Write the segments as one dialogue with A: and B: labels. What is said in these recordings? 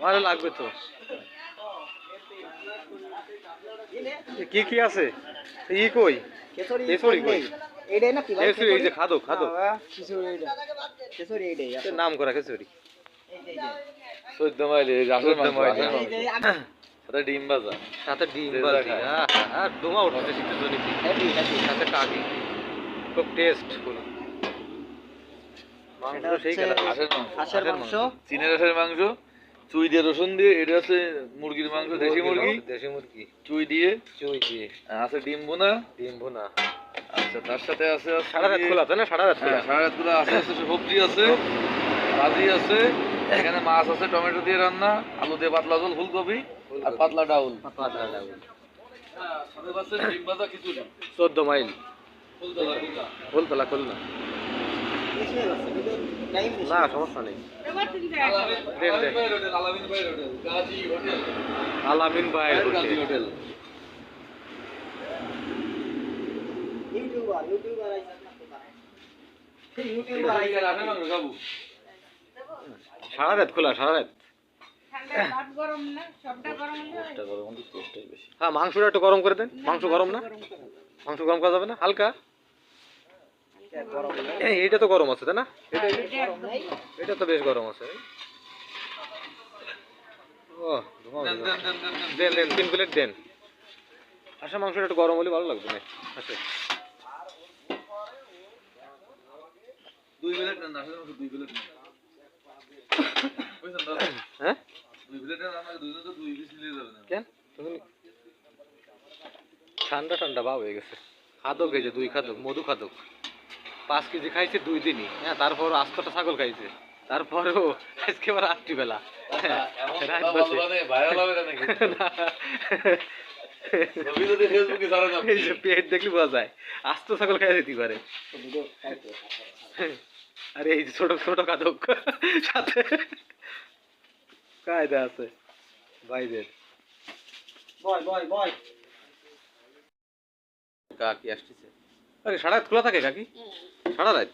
A: ভালো লাগবে তো। কি কি আছে? ই কই?
B: কেশরী
A: কই?
B: এইটাই না
A: এই যে।
B: হ্যাঁ, এইটা। এইটাই
A: এ নাম করা খেচুরি
B: এই যে, এই যে।
C: চোদ্দ মাইল এই মাংস,
A: মাইল,
C: রাসের
A: হ্যাঁ।
C: মাংস।
B: আমি-
C: সাথে ডিম ভাজা।
A: সাথে ডিম আর ডোমা উঠছে শীতের জন্য
B: happy, happy।
A: সাথে কাকি খুব টেস্টফুল মাংস
B: এটা
A: সেই খেলা
C: মাংস।
B: মাংস।
C: চীনের হাঁসের মাংস। চুই দিয়ে রসুন দিয়ে এটা আছে মুরগির মাংস দেশি মুরগি?
A: দেশি মুরগি।
C: চুই দিয়ে?
A: চুই দিয়ে।
C: আছে ডিম বোনা
A: ডিম ভুনা।
C: আচ্ছা তার সাথে আছে
A: সারা রাত খোলা তাই না? সারা রাত খোলা?
C: হ্যাঁ সারা রাতগুলো আছে আছে সবজি আছে ভাজি আছে এখানে মাছ আছে টমেটো দিয়ে রান্না আলু দিয়ে পাতলা ঝোল ফুলকপি আর পাতলা ডাউল।
A: পাতলা ডাউল।
C: সাথে আছে ডিম ভাজা খিচুড়ি।
A: চোদ্দ মাইল।
C: ফুলতলা
A: খুলনা না সমস্যা নেই।
C: আলামিন ভাই হোটেল
B: ইউটিউবার, ইউটিউবার আইসা
A: সারা রাত খোলা সারা রাত।
D: ঠান্ডা ভাত গরম না সবটা গরম হলে
A: হ্যাঁ মাংসটা একটু গরম করে দেন। মাংস গরম না? মাংস গরম করা যাবে না? হালকা? এইটা তো গরম আছে তাই না?
D: এটা
A: তো বেশ গরম আছে। ও
C: দেন দেন
A: তিন প্লেট দেন। আচ্ছা মাংসটা একটু গরম হলে ভালো লাগবে না আচ্ছা
C: দুই প্লেট দুই প্লেট
A: হ্যাঁ?
C: দুই প্লেট নেন তো দুই পিস নিয়ে যাবে
A: কেন? তুমি ঠান্ডা ঠান্ডা ভাব হয়ে গেছে। খাদক এই যে দুই খাদক মধু খাদক। পাঁচ কেজি খাইছে দুই দিনই। হ্যাঁ তারপর আস্তটা ছাগল খাইছে। তারপরেও আজকে আবার রাত্রিবেলা হ্যাঁ,
C: এমন
A: রাত
C: কথা
A: বাজে।
C: বলবা না, ভাইরাল হবে না নাকি?
A: না।
C: ছবি যদি ফেসবুকে ছাড়া যাবে
A: এই যে পেট দেখলে বোঝা যায়। আস্ত ছাগল খাই দিতে পারে। আরে এই যে ছোট ছোট কাদক। সাথে কায়দা আছে। ভাইদের।
B: বয়, বয়, বয়।
A: কাকি আসতেছে। আরে সারা রাত খোলা থাকে কাকি সারা রাত?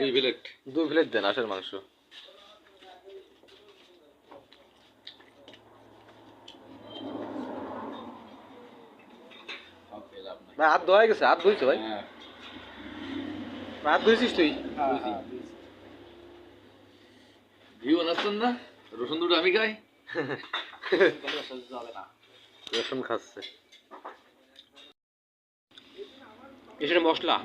C: দুই প্লেট
A: দুই প্লেট দেন আশের মাংস। ভাই হাত ধোয়া গেছে হাত ধুইছে ভাই?
C: হ্যাঁ।
A: হাত ধুইছিস তুই?
B: হ্যাঁ, হ্যাঁ।
C: ভিউ আনাচ্ছেন না? রসুন দুটো আমি খাই।
B: না।
A: রসুন খাচ্ছে। এসে মশলা।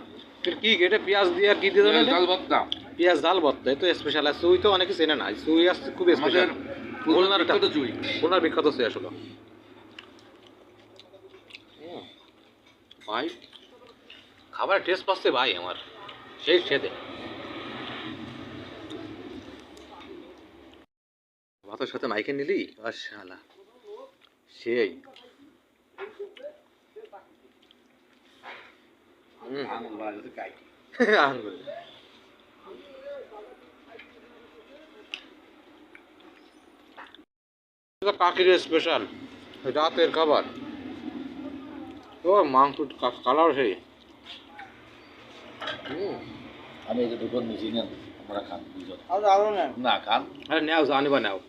A: কি এটা পেঁয়াজ দিয়ে আর কি দিয়ে দেবে
C: ডাল ভর্তা
A: পেঁয়াজ ডাল ভর্তা এই তো স্পেশাল আছে সুই তো অনেকে চেনে না। সুই আসছে খুব স্পেশাল খুলনার
C: বিখ্যাত চুই
A: খুলনার বিখ্যাত সুই আসলো। ভাই খাবারের টেস্ট পাচ্ছে ভাই আমার। সেই খেতে। ভাতের সাথে মাইকে নিলি? আর শালা সেই। হুম। কাকির স্পেশাল রাতের খাবার। ও মাংস কালার সেই। হুম।
C: আমি এই যে দুটো নিচে নেন আমরা খান না খান।
A: আরে নেও জানিবা নেও।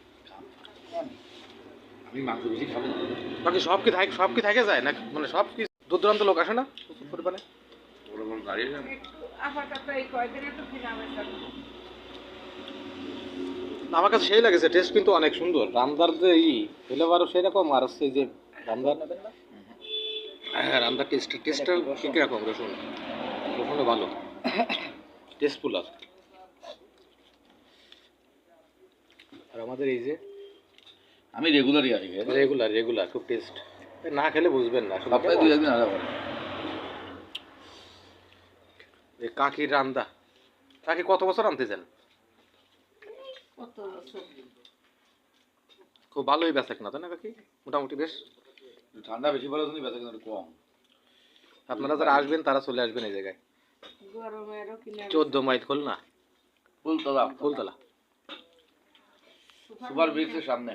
C: আমি মাংস বেশি খাব না।
A: বাকি সব কি থাকে সব কি থাকে যায়? না মানে সব কি দূর দূরান্ত লোক আসে না প্রচুর পরিমাণে
C: বড় বড় গাড়ি আছে
A: আমার কাছে সেই লাগেছে টেস্ট কিন্তু অনেক সুন্দর। রামদার যে ই ফ্লেভারও সেরকম আর হচ্ছে যে রামদার হ্যাঁ রামদার টেস্ট টেস্টটা কীরকম রসুন? রসুনও ভালো। টেস্টফুল আর। আর আমাদের এই যে
C: আমি রেগুলারই আসি
A: রেগুলার রেগুলার খুব টেস্ট না খেলে বুঝবেন না
C: সপ্তাহে দুই একদিন আসা করে।
A: এই কাকির রান্দা। কাকি কত বছর আনতে চান
D: কত বছর?
A: খুব ভালোই বেচা কিনা তাই না কাকি? মোটামুটি বেশ।
C: ঠান্ডা বেশি পড়ার জন্য বেচা কিন্তু কম।
A: আপনারা যারা আসবেন তারা চলে আসবেন এই জায়গায়।
D: গরমেরও
A: চোদ্দ মাইল খোল না?
C: ফুলতলা।
A: ফুলতলা।
C: সুপার ব্রিক্সের সামনে।